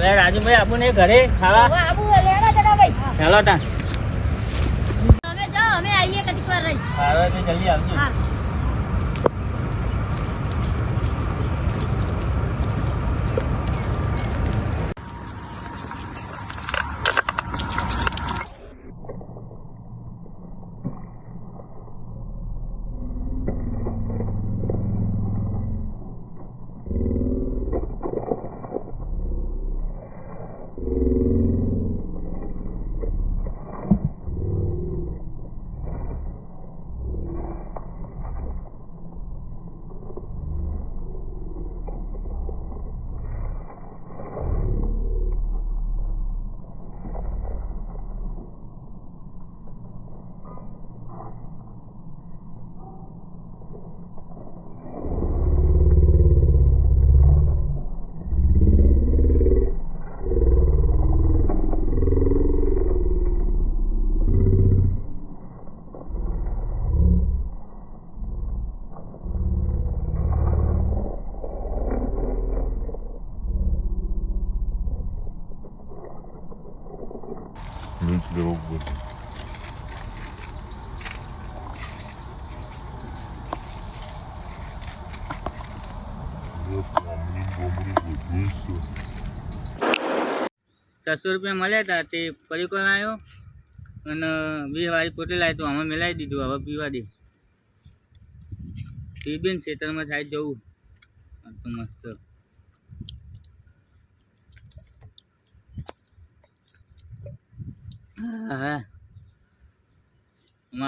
અરે રાજુભાઈ આપું ને ઘરે ખાવા. ચાલો તા. તમે જાઓ અમે આવીએ કદી વાર રહી જલ્દી આવજો. છસો રૂપિયા મળ્યા હતા તે પરીકો આવ્યો? અને બે વાળી પોતે લાવી તો આમાં મેલાવી દીધું, હવે પીવા દે. ને ખેતરમાં થાય જવું. તો મસ્ત. હા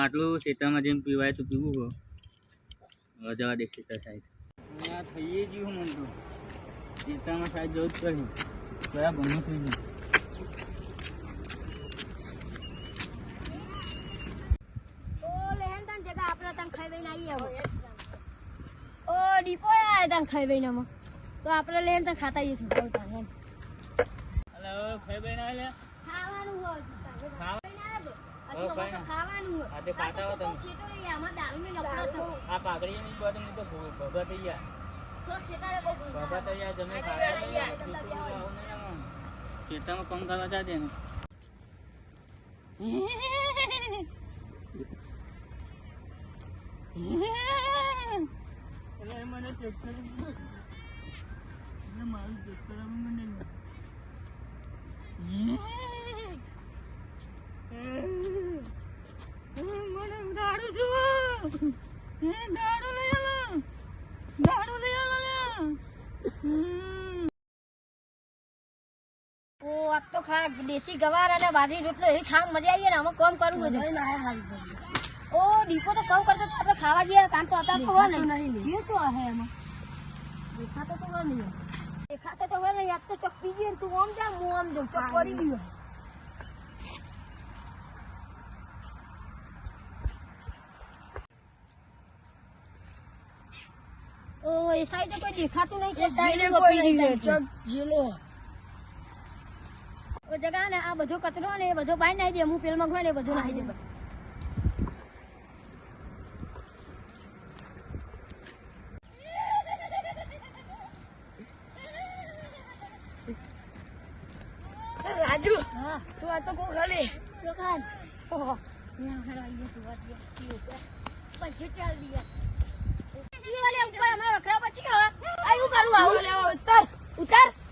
આટલું ખેતરમાં જેમ પીવાય તો પીવું હો. જવા દે ખેતર સાઈડ અહીંયા થઈએ ગયું મને તો ખેતરમાં સાઈડ જવું જ પડે બરાબર ભણવું થઈ ગયું. ડીપો આયા તન ખાઈ અમે તો આપણે લઈને તન ખાતા આવીએ ખેતરમાં કામ કરવા જાતે ને? મને મારું ચક્કર આવે મને તો ખા દેશી ગવાર અને બાજરી રોટલો એવી ખાવાની મજા આવી ને આમાં કોમ કરવું છે ઓ ડીપો તો કમ કરતો તો આપણે ખાવા જઈએ કામ તો અત્યારે ખબર નહીં. જે તો હે એમાં દેખાતો તો હોય નહીં. દેખાતો તો હોય નહીં. આજ તો ચક પી ગઈ તું આમ જા હું આમ જાઉં ચક પડી ગયું. ઓ એ કોઈ દેખાતું નહીં જગા ને આ બધો કચરો ને એ બધો બાઈ નાઈ દે હું પેલમાં ને બધું નાઈ દે. રાજુ હા. તું આ તો કોણ ખાલી? ચાલ દે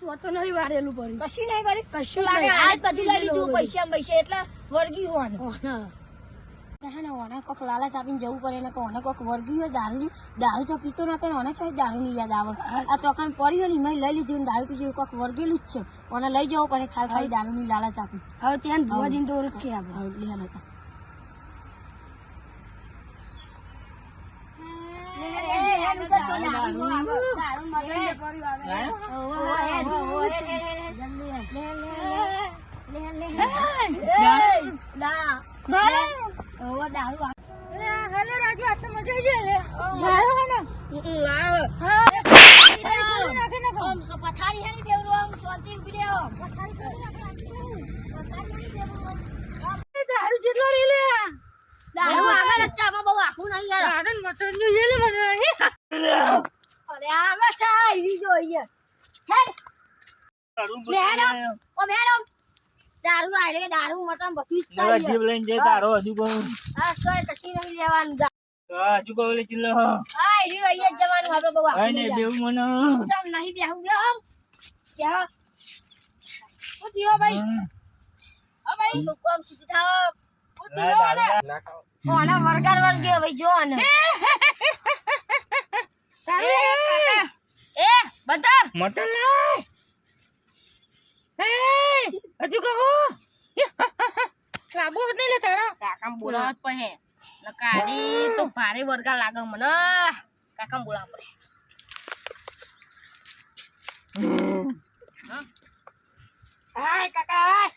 તું તો નહીં વારેલું પડ્યું કશું નહીં વારે કશું લાગે. આજ બધું લઈ લીધું પૈસા પૈસા એટલે વર્ગી હોવાનું ને ઓને કોક લાલચ આપીને જવું પડે ને ઓને કોક વર્ગી હોય દારૂ દારૂ તો પીતો નતો ને ઓને ચોય દારૂ ની યાદ આવે આ તો કાન પડ્યો ને મેં લઈ લીધું ને દારૂ પીજું કોક વર્ગેલું જ છે ઓને લઈ જવું પડે ખાલી ખાલી દારૂ ની લાલચ આપી હવે ત્યાં ભુવાજીને તો ઓળખી આપણે હા, હતા. ઓહો, પથારી હેની બેવડું, આમ શાંતિ ઊભી રહે, પથારી હેની બેવડું, આમ. દારૂ આગળ જ છે, બહુ આખું નહીં યાર. અરે આમાં છે, ઈ લે, હેડ આમ. ઓમ હેડ દારૂ આય દારૂ મટન બધું જ છે જીવ લઈને જતા તારો હજુ કહું હા, તોય કશી નહીં લેવાનું. હા, હજુ કહું ચિલ્લો હા, ઈ અહીંયા જવાનું, આપણે બહુ આખું ને દેવું મને જવાનું. નહીં બેહું, બેહો આમ. બેહો. શું થયું ભાઈ? હા ભાઈ, લોકો આમ સીધી થાઓ. શું થયું આને? ઓના વરગાર વરગે ભાઈ જો આને. એ. એ, બધા. મટન લાય હજુ કહું. લાબુ નહીં લે તારા. કાકા બોલાવત પડે. નકારી તો ભારે વર્ગા લાગે મને. કાકા બોલાવ પડે. હાય કાકા હાય.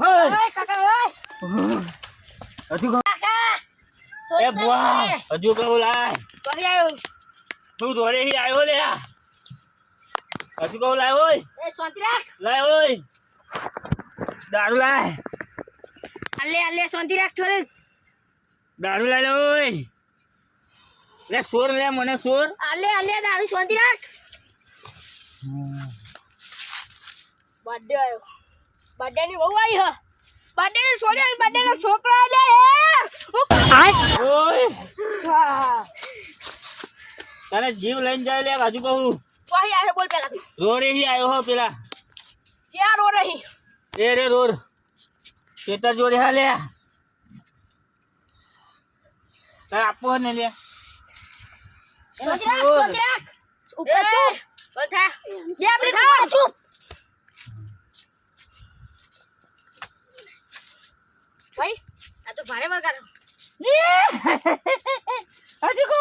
હાય. કાકા હાય. હજુ કહું. કાકા એ બુઆ હજુ કહું લાય. કહી આવ્યો. તું દોડે થી આવ્યો લે હજુ કહું લાય ઓય એ શાંતિ રાખ. લાય ઓય દારૂ લાય. અલે અલે શાંતિ રાખ થોડું દારૂ લાય લે ઓય લે સોર લે મને સોર. અલે અલે દારૂ શાંતિ રાખ. બર્થડે આવ્યો. બર્થડે ની બહુ આવી હ. બર્થડે ની છોડી બર્થડે નો છોકરો લે ઓય તને જીવ લઈને જાય લે હજુ કહું વહી આયો બોલ પેલા રોડે થી આવ્યો હો પેલા. ક્યાં રો રહી એ રે રોડ ખેતર જોડે હા લે. તારે આપવો ને લે. ઉપર ચૂપ બે ચૂપ. ભાઈ આ તો ભારે વરગાર. હજુ કહું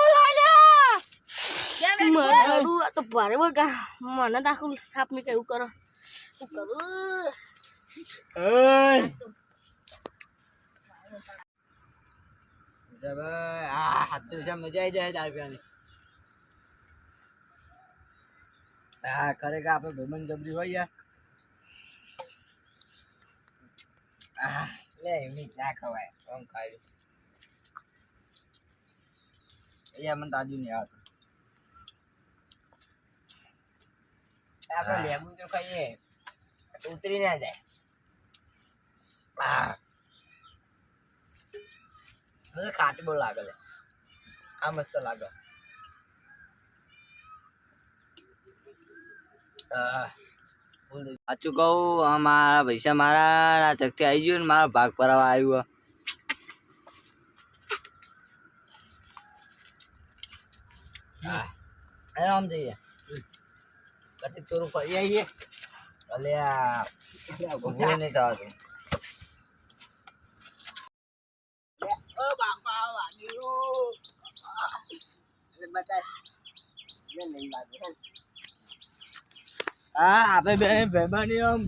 મારું તો ભારે વરગાર મને દાખલ સાપ મેં કેવું કરો? શું કરું? જબ આ હાથ તો છે મજા આવી જાય દારૂ પીવાની. હા ખરેખર આપણે ભાઈબંધ જબરી હોય યાર. આ લે એમની ના ખવાય કોમ ખાયું. અહીંયા મને તાજુ નહીં આવતું આપણે લેબુ જો ખાઈએ ઉતરી ના જાય. આ મને ખાટી બહુ લાગે લે આ મસ્ત લાગે. સાચું કહું મારા પૈસા મારા ચકથી આવી ગયું ને મારો ભાગ ભરાવા આવ્યો. હા. આરામ જઈએ પછી થોડું ફરી આવીએ. અલે આ ભૂલ નહીં થવાતું એટલે હા. આપણે બે ભાઈબંધી આમ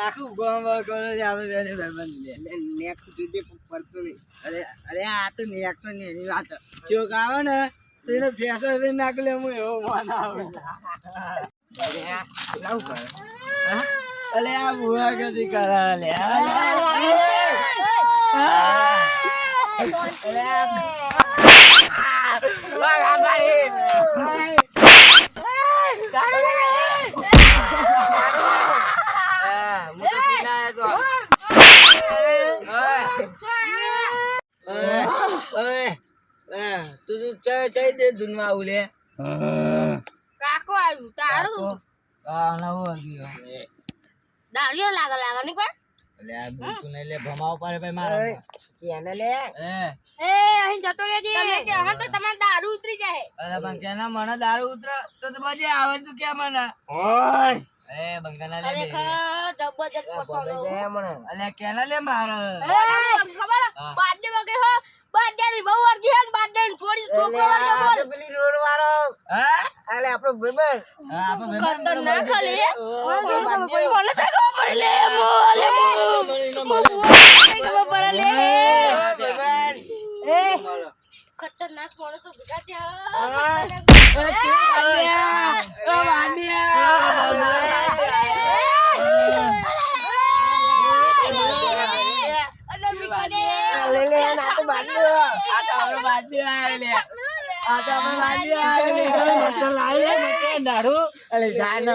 આખું ગોમ કરો છે આપણે બે ભાઈબંધી નેક સુધી પડતો નહીં. અરે અરે આ તો નેક તો નહીં એની વાત. ચોક આવે ને તો એને ફેસો લઈને નાખી હું એવો માન આવે આ ભૂવા? અલે આ બુઆ કદી કરે લે હું તો પીને આયો તો ઓય ઓય ઓય તું તું ચાય ચાય દે ધૂનમાં આવું કાકો આવ્યું તારું? આ નવો ગયો દારૂ લાગે લાગે નહીં કોઈ? એટલે આ બુતું નહીં લે ભમાવો પડે ભાઈ મારા કેને લે. એ. એ અહીં જતો રહેજે. તમે કે હા તો તમારે દારૂ ઉતરી જાય. અરે મને દારૂ ઉતર? તો તો બજે આવે તું કે મને? ઓય. એ બંકાના લે બે. જબરજસ્ત પસંદ અલે કેના લે મારે? ખબર? બર્થડે વગે હો. બર્થડે બહુ વાર ગયા ને બાદ છોડી છોકરો વાળો બોલ પેલી રોડ વાળો હા અરે આપણો ભાઈબંધ હા, આપણો ભાઈબંધ ખતર ના ખાલી મને તો કો પડી લે બોલે પડે લે એ ખતરનાક માણસો ભેગા થયા લે લે ના તો બાંધ્યો આ તો આપણે બાંધ્યો આવે લે આ તો આપણે બાંધ્યો આવે લે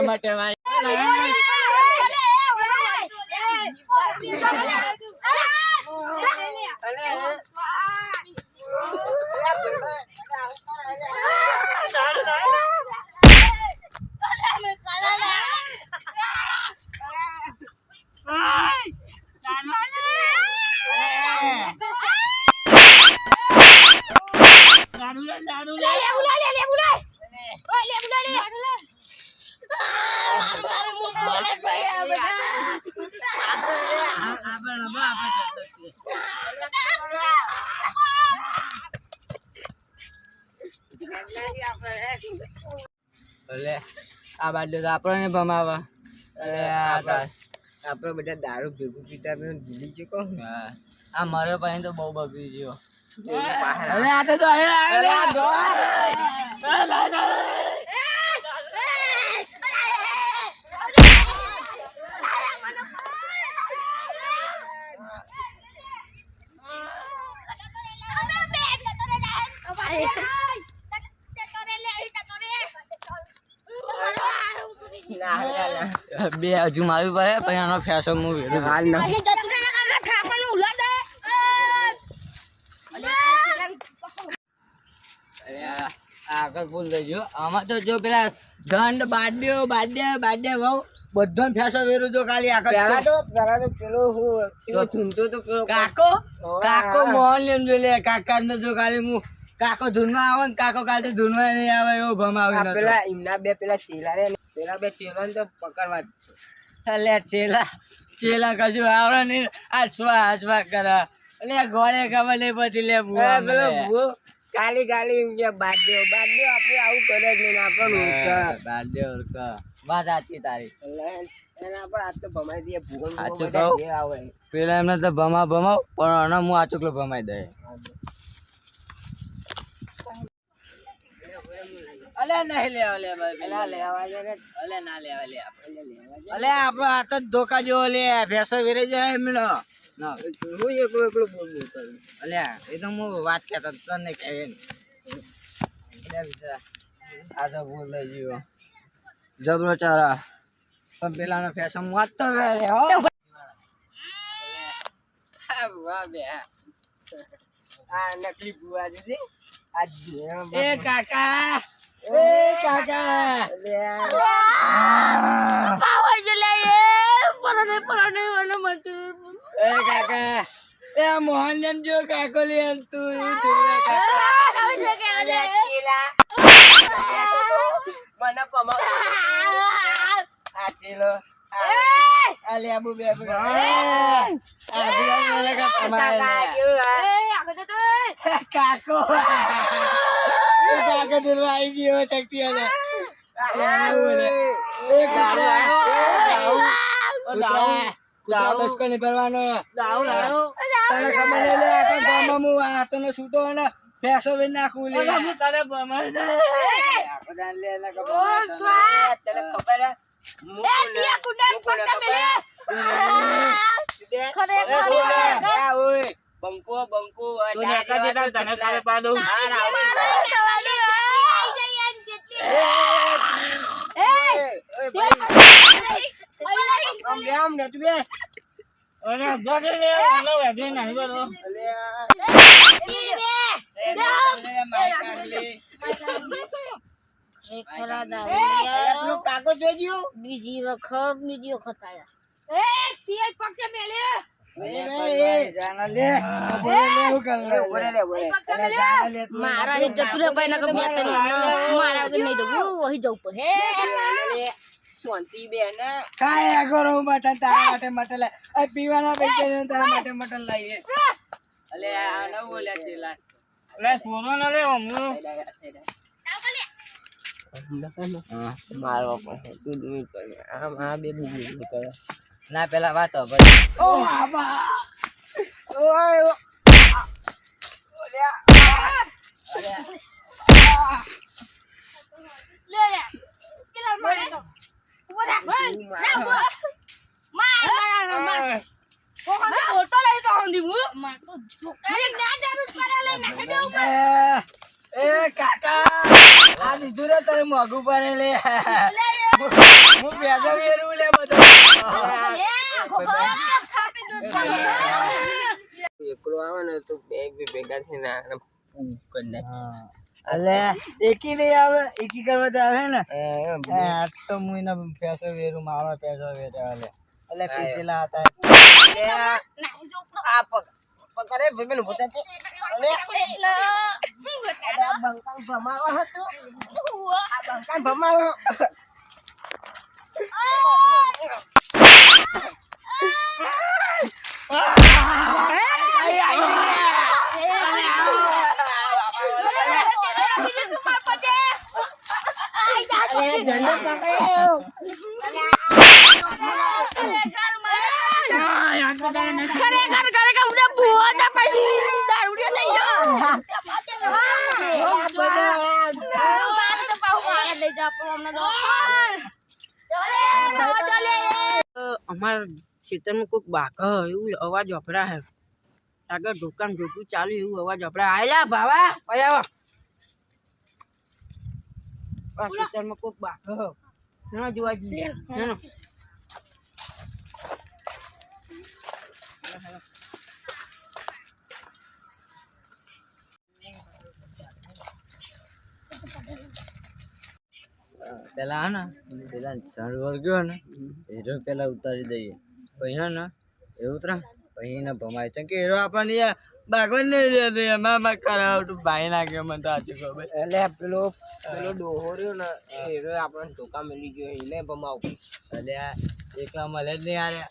માટે ભાઈ આપણે રમવા આપણે અલે આ બાજુ તો આપણને ભમાવા અલે આ આપણે બધા દારૂ ભેગું પીતા તો ભૂલી ચૂકો હા. આ મારો પાસે તો બહુ બગડી ગયો અરે આ તો જો અરે આ જો બે હજુ મારવી પડે પછી આનો ફેશન મૂવી હાલ ના અહીં જતું રહે ને કાકા, ખાવાનું ઉલા દે. અરે આ આગળ ભૂલ થઈ ગયો આમાં તો જો પેલા દંડ બાડ્યો બાડ્યા બાડ્યા બહુ બધો ફેસો વેરું તો આખો પેલા તો પેલા તો પેલો હું પેલો ધૂનતો તો પેલો કાકો? કાકો મોહન લેમ જો લે કાકા ને જો ખાલી હું કાકો ધૂનમાં આવે ને કાકો કાલે ધૂનમાં નહીં આવે એવો ભમાવી આ પેલા એમના બે પેલા ચેલા રે પેલા બે ચેલા તો પકડવા જ છે. એટલે ચેલા ચેલા કશું આવડે નહીં. આછવા આછવા કરે. એટલે ગોળે ખબર નહીં પછી લે પેલો કાલી કાલી એમ કે બાદ્યો બાદ્યો આપણે આવું કરે જ નહીં આપણને હા, ઊંઘ ઓળખ. વાત સાચી તારી. એના પર આજ તો ભમાઈ દઈએ ને સાચું કહું? આવે. પેલા એમને તો ભમા ભમાવ પણ આને હું આચુકલો ભમાઈ દે અલે નહીં લેવા લે પેલા લેવા ને અલે ના લેવા લે અલે આપણો હાથ જ ધોકા જેવો લે ભેંસો વેરે જાય એમનો. ના હું એકલો એકલો બોલ બોલ અલ્યા, એ તો હું વાત કહેતો હતો તને કહેવે આ તો થઈ ગયો જબરો ચારા. પેલાનો ફેશન વાંચતો વેરે હો. વાહ બે. આ નકલી ભૂવા દીદી એ કાકા! એ, કાકા પાવર છે લે એ. પરોને પરોને મને મળતું. એ કાકા એ મોહન લેમ જો કાકો લે કાકા. કાકો દૂરવા આવી ગયો તકતી મેલે. ખરેખર. બંકો બંકો આ જા જેવા તો કેટલા- હાર આવે. એ, ઓય, ભાઈ, આમ ને તું બે. અલે આ- લે, માર કાઢ લે. કાગળ જોજો. બીજી વખત બીજી વખત આયા. એ મેલે મારા ના મારા વગર નહીં જવું અહીં જવું પડે શાંતિ મટન તારા માટે મટન લાય. પીવાના પૈસા તારા માટે મટન લાવીએ. અલે આ નવું ઓલ્યા ચેલા. લે. સોનો ના લે હમણું. હા, મારવો તું દૂર પડે આમ આ બે બીજું કરે. ના પેલા વાત ઓય ઓ ઓલ્યા લે લે કેટલા મારે તો ઊભો થા ના ઊભો માર માર માર કોણ બોલતો લઈ તો હંધી મુ માર તો જોકાઈ ના જરૂર પડે લે નાખી દે ઉપર એ એ કાકા આ દીધું રે તારે મોઘું પડે લે હું બેસો વેરું લે બધો એ ખોખો ખાપી દૂધ ખાપી એકલો આવે ને તો બે બે ભેગા થઈને આને કરી નાખી અલે એકી નહીં આવે એકી કરવા તો આવે ને. આ તો હું એના પૈસો વેરું મારો પૈસો વેરે અલે અલે પીતેલા હતા. ના હું જો આ પગ પકડે ભીમેલ ભૂતા છે. અલે. બંકાન ભમાવો હતો. આ બંકાન ભમાવો. ખરેખર ખરેખર હું ભૂવો હતા પછી દારૂડિયો થઈ ગયો અમારા ખેતરમાં કોઈક બાઘ એવું અવાજ વપરા હે. આગળ દુકાન ઢોકું ચાલુ એવું અવાજ વપરા. આયલા ભાવા પયાવા. આ ખેતરમાં કોઈક બાઘ ના જોવા જઈએ. હેનો. પેલા હે ને પેલા સણવર ગયો ને હીરો પેલા ઉતારી દઈએ. પછી ને એ ઉતરા. પછી એને ભમાય છે કે હીરો આપણને યાર ભાગવત નહીં દેતો એમાં કરાવતું ભાઈ નાખ્યો મને તો આજે ખબર. એટલે પેલો પેલો ડોહો રહ્યો ને એ રહ્યો આપણને ધોકા મળી ગયો એને ભમાવું. એટલે એકલા મળે જ નહીં આરે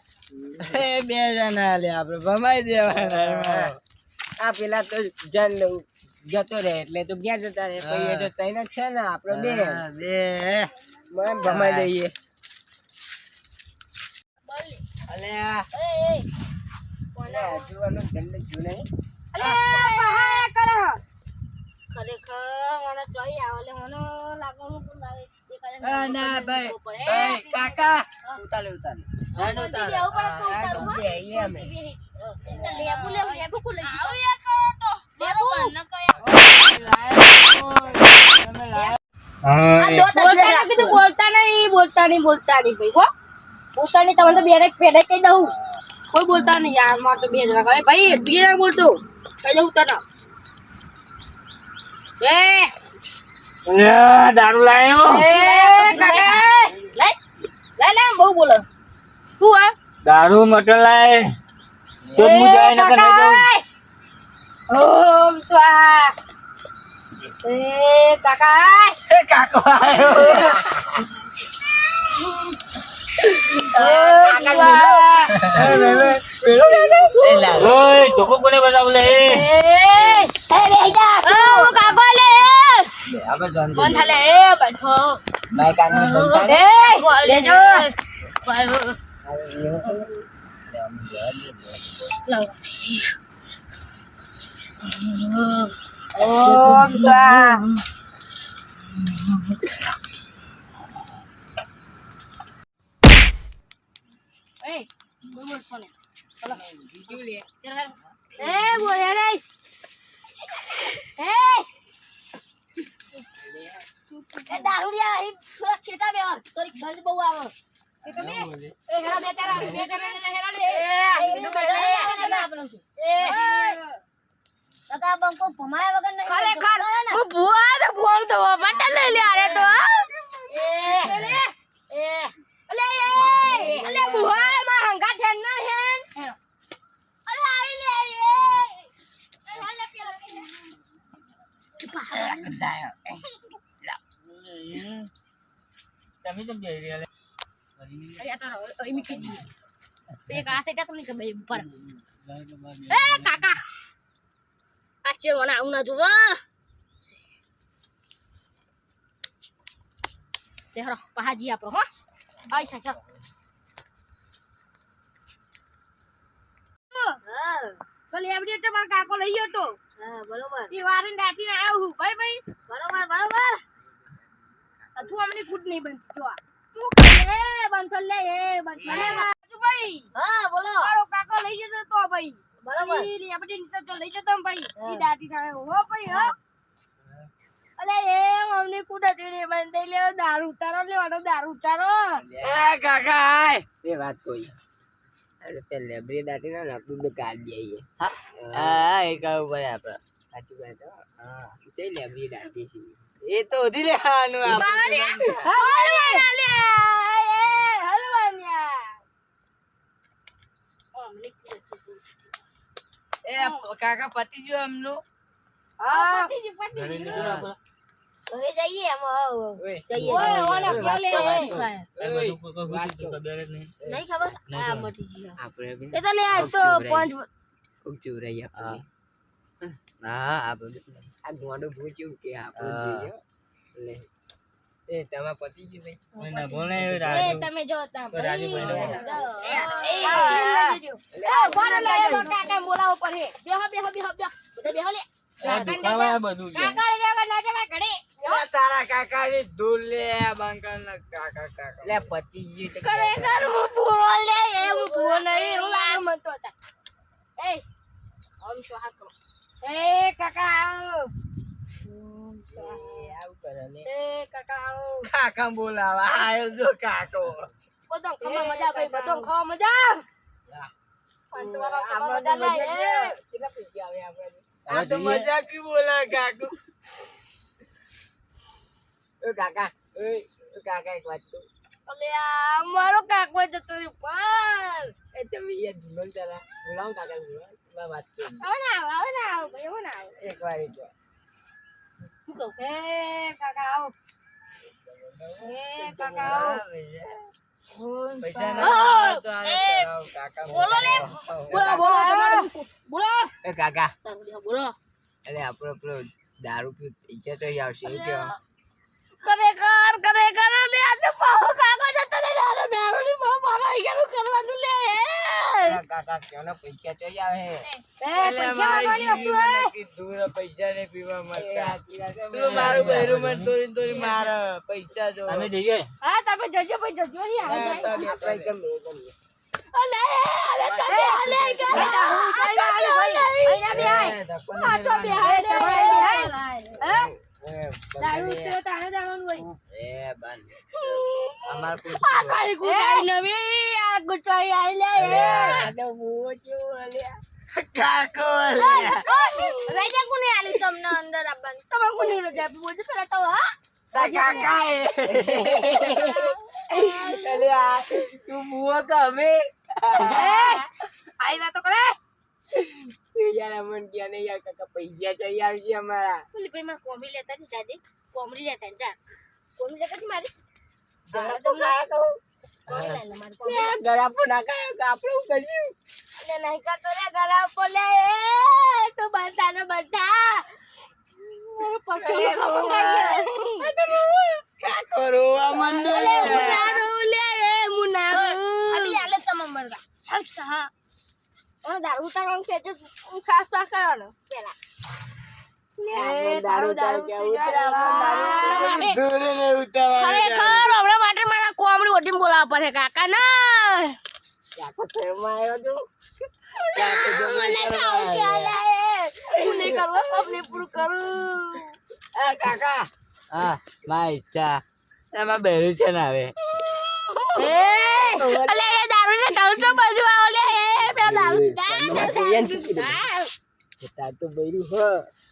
એ બે જણા લે આપણે ભમાઈ દેવાના આ પેલા તો જન જતો રહે એટલે તો ગયા જતા રહે પછી તો તૈન જ છે ને આપણે બે. બે. મને ભમાઈ દઈએ. અલે આ. કોને જોવાનું ગંદુ જો નહીં ખરેખર મને જોઈ આવલે મને લાગવાનું પણ લાગે? ના ભાઈ. ભાઈ કાકા ઉતાલે ઉતાલે ના ઉતાલે આ તો બે અહીંયા અમે લેબુ લેબુ લેબુ કુ લઈ આવ કરો તો. લેબુ ન બોલતા નહીં બોલતા નહીં બોલતા નહીં બોલતા નહીં ભાઈ હો. બોલતા નહીં તમને તો બેડે પેડે કહી દઉં. કોઈ બોલતા નહીં યાર મારે તો બે જણા ભાઈ બે જણા બોલતો. કહી દઉં તને દારૂ લાયો એ કાકા લઈ લઈ લે બહુ બોલો શું આ દારૂ મટન લાય તો હું જાય નકર નહીં જાઉં ઓમ સ્વાહા એ કાકા એ કાકો આવ્યો ઓમ સ્વાહા એ લે લે પેલો એ લા ઓય ધોકો કોને બતાવું લે એ એ બેજા ઓ કાકો લે આપણે જોન કોણ થાલે એ બેઠો ભાઈ કાકા એ બેજો ઓમ સ્વાહા એ બોલ બોલ સોને એ બોલ એ રે એ એ દારૂડિયા અહીં થોડા છેટા બે તોરી ગંધ બહુ આવે. છેટા બે એ હેરા બે તારા ને હેરા લે એ બીજું બધા આપણો છે એ. કાકા બંકો ભમાયા વગર નહીં ખરેખર હું ભુવા તો ફોન તો બટન લઈ લે અરે તો એ એ અલે એ અલે ભુવા માં હંગા છે ના હે અલે આઈ લે એ હાલે પેલા તમે કેમ જઈ રહ્યા લે અહીંયા તારો અહીં મૂકી દઈએ આ સાઈડ તમને ખબર ઉપર. એ કાકા. આ છે મને આવું ના જોવા તે હરો પહાજી આપણો હો. આઈ સા ચાલ તો લેબડી તો મારા કાકો લઈ ગયો તો. હા બરોબર. ઈ વારીને દાટીને આવ્યો હું. ભાઈ ભાઈ. બરોબર બરોબર. અથું અમને ગુડ નહીં બનતી. જો આ. તું લે એ બંધ કર લે ભાઈ. હા બોલો. મારો કાકો લઈ જતો તો ભાઈ. બરાબર. ઈ લેબડી નીચે તો લઈ જતો ભાઈ. ઈ દાટી થાય હો ભાઈ હા. અલે એ મમ્મી કુડા હતી બંધ થઈ લે દારૂ ઉતારો લેવાનો દારૂ ઉતારો. એ કાકા એ વાત કોઈ. અરે તે લેબરી દાટી ના આપણું બે કાઢ આવીએ હા. એ કરવું પડે આપણે સાચી વાત હા. તે લેબરી દાટી છે. એ તો ઉધી લેવાનું આપણે હલવાના લે એ કાકા પતિ જો એમનું. હા. પતિ પતિ હવે જઈએ. જઈએ. ઓય ઓને કોલે નહીં નહીં ખબર. આ મટી ગયો. આપણે એ તો લે આ તો ખૂબ પાંચ ખૂબ ચુરાઈ આપણે. હા. આપણે આ ગોંડો ભૂચ્યું કે આપણે લે. એ પતિ ભાઈ બોલે તમે જો તા એ લે કાકા બોલાવો પડે બેહો બેહો બેહો બેહો બધા બેહો લે આ બધું કાકા જવા ના જવા ઘડે તારા કાકા ની ધૂળ લે બંકલ ના કાકા કાકા લે પતિ જી ખરેખર હું ભૂલ લે એ હું ભૂલ નહીં એવું લાગે મન હતા એ ઓમ સ્વાહા કરો એ કાકા કરે લે એ કાકા આવો. કાકા બોલાવા આયો જો કાકો. બધો ખમા મજા ભાઈ બધો ખાવા મજા પંચવાળા ખાવા મજા લે એ કેટલા પૈસા આવે આપણે આ તો મજાક કી બોલા કાકુ. ઓ કાકા ઓ કાકા એક વાત કહું. અલે આ મારો કાકો જતો રહ્યો પર એ તમે યાર જીવન ચાલા. બોલાવો કાકા બોલાવો વાત કરી. આવો ને આવો આવો ને આવો ભાઈ આવો ને આવો. એક વાર એક વાર. શું કહું હે કાકા આવો હે કાકા આવો દારૂ પૈસા તો આવશે ખરેખર ખરેખર લે આ તો પાહો કાકો જતો રહ્યો લે દારૂ ની માં મારા આઈ કરવાનું લે કાકા કેનો પૈસા તો આવે એ પૈસા કીધું પૈસા ને પીવા મળતા મારું બહેરું મને તોડી તોડી માર પૈસા જો અમે જઈએ હા તમે જજો ભાઈ જજો ની આવે હા, તો બે ભાઈ ગમે ગમે. અલે અલે તમે અલે આ તો બે આ તો બે દારૂ ઉતરો તાણે જવાનું હોય. એ બંધ અમાર પૂછ આ ગુટાઈ નવી આ ગુટાઈ આઈ લે એ આ તો અલ્યા. કાકો અલ્યા. રાજા કોને આલી તમને અંદર આપવાનું તમે કોને રજા? આપી પેલા તો હા. કાકા અલ્યા, તું બુઓ કે અમે? આઈ વાતો કરે યાર અમન ક્યાં ને યાર કાકા પૈસા ચાઈ આવશે અમારા. પેલી ભાઈ માં કોમરી લેતા છે જાજે. કોમરી લેતા જા. કોમરી લેતા છે મારી? જરા તો ના તો. કોમરી લઈ લે મારી કોમરી. લે, ગળાપો નાખાયો તો આપણે શું કર્યું લે નહીં કરતો લે ગલા બોલે તો ને બતા પછી કાકો રોવા લે અભી મરગા હા. ઓ દારૂ ઉતારવાનું છે જે સાફ સાફ કરવાનો પેલા. કાકા તું હું હા એમાં બેરું છે ને હવે. દારૂ ને તો બાજુ લે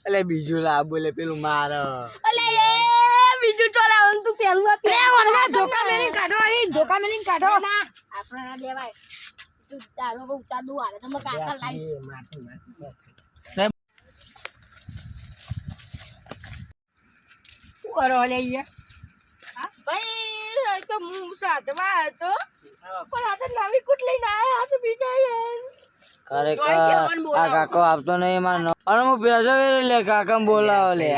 એટલે બીજું લાવ બોલે પેલું માર. અલે બીજું ચોરાવાનું તું પેલું આપી મને ધોકા મેલી કાઢો અહીં ધોકા મેલી કાઢો. ના આપણે ના દેવાય. તું દારૂ બહુ ઉતાર દઉં હાલે તમે કાકા કરો લે અહીંયા ભાઈ તો હું સાધવા આવ્યો તો પણ આ તો નવી કુટ લઈને આવ્યા તો બીજા યાર ખરેખર? આ કાકો આપતો નહીં માનો અને હું પૈસો વેરી લે કાકા બોલાવો લે.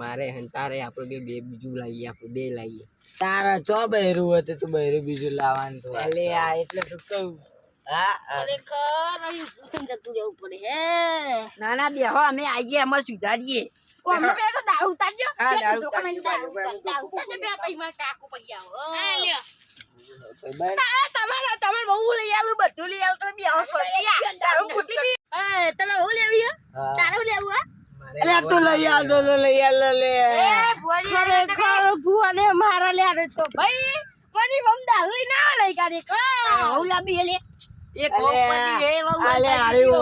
મારે તારે આપણે બે બે બીજું લાવીએ આપણે બે લાવીએ તારા ચો બહેરું હતું તો તું બહેરું બીજું લાવવાનું તો. એટલે આ એટલે શું કહું? ના ના બેહો અમે આવીએ અમે સુધારીએ. દારૂ ઉતારજો. કાકુ તમારે તમારે બહુ લઈ આલું બધું લઈ આલું તમે બે હસો દારૂ ફૂટી બી તમે બહુ લેવી હે લેવું હે અલે લઈ આલ તો તો લઈ આલ લે. ખરેખર ભુવાને મારા લે. તો ભાઈ મને મમ દારૂ લઈને લઈ કાઢી બહુ લાંબી એટલે એક અલે, કોક પડી હે, બહુ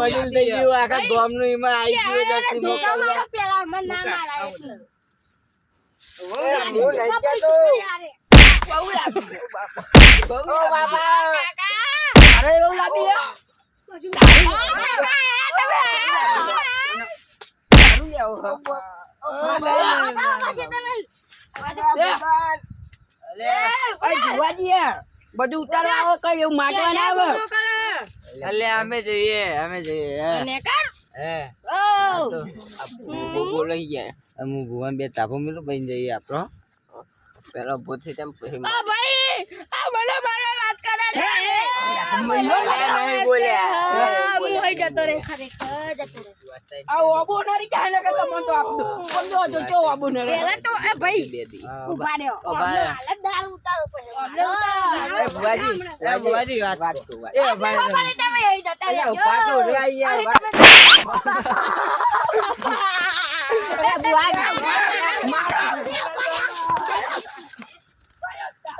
વડીલ થઈ ગયું આખા ગામનું એમાં આવી ગયું છે તી ધોકા પેલા મને ના મારા એટલે હું નહીં કહેતો. બહુ લાંબી બહુ ઓ બાપા અરે બહુ લાંબી. બધું ઉતારવા આવે કઈ એવું માટવા ના આવે એટલે અમે જઈએ અમે જઈએ હે. હે. તો બોલાઈ ગયા. હું ભુવન બે તાપો મિલું બની જઈએ આપણો. પેલો ભૂથી તેમ પૂછી આ ભાઈ આ મને ઊભો થઈ તેમ પછી નહીં બોલ્યા હું હઈ જતો રે ખરેખર જતો રે આ ઓબો નરી જાય ને કે તમને તો આપ દો કોણ જો કે ઓબો નરી પેલા તો એ ભાઈ ઊભા રે ઊભા રહ્યો. હાલત દારૂ ઉતારો પછી એ ભુવાજી એ ભુવાજી વાત વાત એ ભાઈ તમે હઈ જતા રે તો રે અહીં વાત-